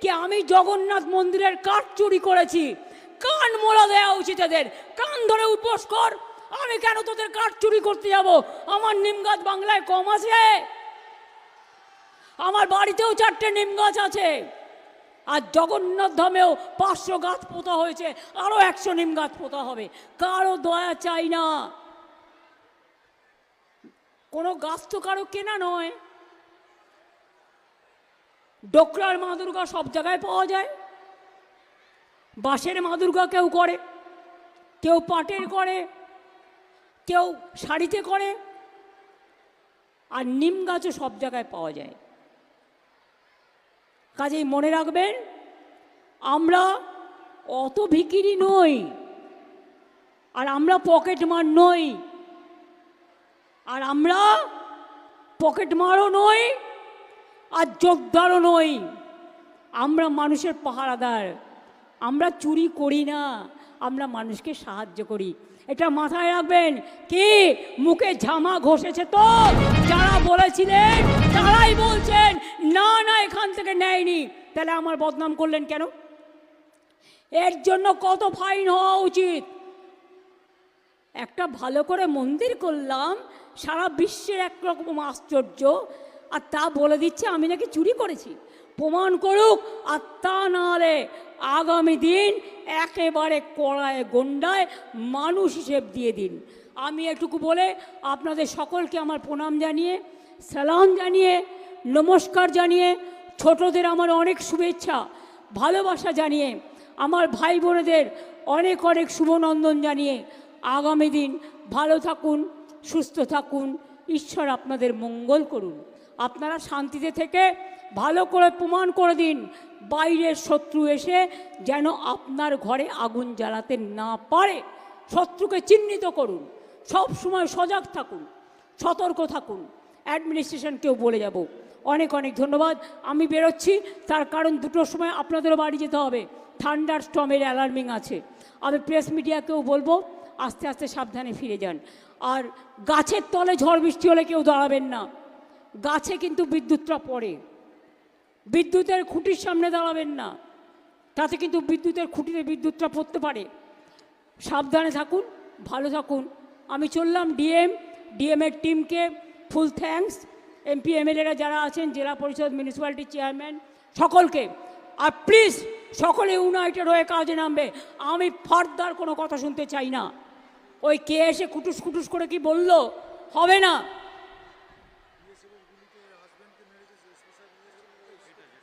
কি আমি জগন্নাথ মন্দিরের কাঠ চুরি করেছি? কান মোলা দেওয়া উচিত এদের। কান ধরে উপোস কর। আমি কেন তোদের কাঠ চুরি করতে যাব? আমার নিম গাছ বাংলায় কম আছে। আমার বাড়িতেও চারটে নিম গাছ আছে। আর জগন্নাথ ধামেও পাঁচশো গাছ পোতা হয়েছে। আরও একশো নিম গাছ পোতা হবে। কারও দয়া চাই না। কোনো গাছ তো কারও কেনা নয়। ডোকরার মা দুর্গা সব জায়গায় পাওয়া যায়। বাঁশের মা দুর্গা কেউ করে, কেউ পাটের করে, কেউ শাড়িতে করে, আর নিম গাছও সব জায়গায় পাওয়া যায়। কাজেই মনে রাখবেন, আমরা অত ভিকিরি নই, আর আমরা পকেট মার নই, আর আমরা পকেট মারও নই আর যোগদারও নই আমরা মানুষের পাহারাদার। আমরা চুরি করি না। আমরা মানুষকে সাহায্য করি। এটা মাথায় রাখবেন। কি? মুখে ঝামা ঘষেছে তো? যারা বলেছিলেন, তারাই বলছেন, না না, এখান থেকে নেয়নি। তাহলে আমার বদনাম করলেন কেন? এর জন্য কত ফাইন হওয়া উচিত? একটা ভালো করে মন্দির করলাম, সারা বিশ্বের একরকম আশ্চর্য। আর তা বলে দিচ্ছে, আমি নাকি চুরি করেছি। প্রমাণ করুক, আর তা নাহলে আগামী দিন একেবারে কড়ায়, গন্ডায় মানুষ হিসেব দিয়ে দিন। আমি এটুকু বলে আপনাদের সকলকে আমার প্রণাম জানিয়ে, সালাম জানিয়ে, নমস্কার জানিয়ে, ছোটদের আমার অনেক শুভেচ্ছা, ভালোবাসা জানিয়ে, আমার ভাই বোনেদের অনেক অনেক শুভনন্দন জানিয়ে আগামী দিন ভালো থাকুন, সুস্থ থাকুন, ঈশ্বর আপনাদের মঙ্গল করুন। আপনারা শান্তিতে থেকে ভালো করে প্রমাণ করে দিন। বাইরের শত্রু এসে যেন আপনার ঘরে আগুন জ্বালাতে না পারে। শত্রুকে চিহ্নিত করুন। সব সময় সজাগ থাকুন। সতর্ক থাকুন। অ্যাডমিনিস্ট্রেশনকেও বলে যাব। অনেক অনেক ধন্যবাদ। আমি বেরোচ্ছি। তার কারণ দুটোর সময় আপনাদেরও বাড়ি যেতে হবে। থান্ডার স্টমের অ্যালার্মিং আছে। আমি প্রেস মিডিয়াকেও বলব, আস্তে আস্তে সাবধানে ফিরে যান। আর গাছের তলে ঝড় বৃষ্টি হলে কেউ দাঁড়াবেন না। গাছে কিন্তু বিদ্যুৎটা পড়ে। বিদ্যুতের খুঁটির সামনে দাঁড়াবেন না। তাতে কিন্তু বিদ্যুতের খুঁটিতে বিদ্যুৎটা পড়তে পারে। সাবধানে থাকুন, ভালো থাকুন। আমি চললাম ডিএম ডিএমের টিমকে ফুল থ্যাঙ্কস এমপি এমএলএরা যারা আছেন, জেলা পরিষদ মিউনিসিপ্যালিটি চেয়ারম্যান সকলকে। আর প্লিজ সকলে ইউনাইটেড হয়ে কাজে নামবে। আমি ফার্দার কোনো কথা শুনতে চাই না। ওই কে এসে কুটুস কুটুস করে কি বলল? হবে না।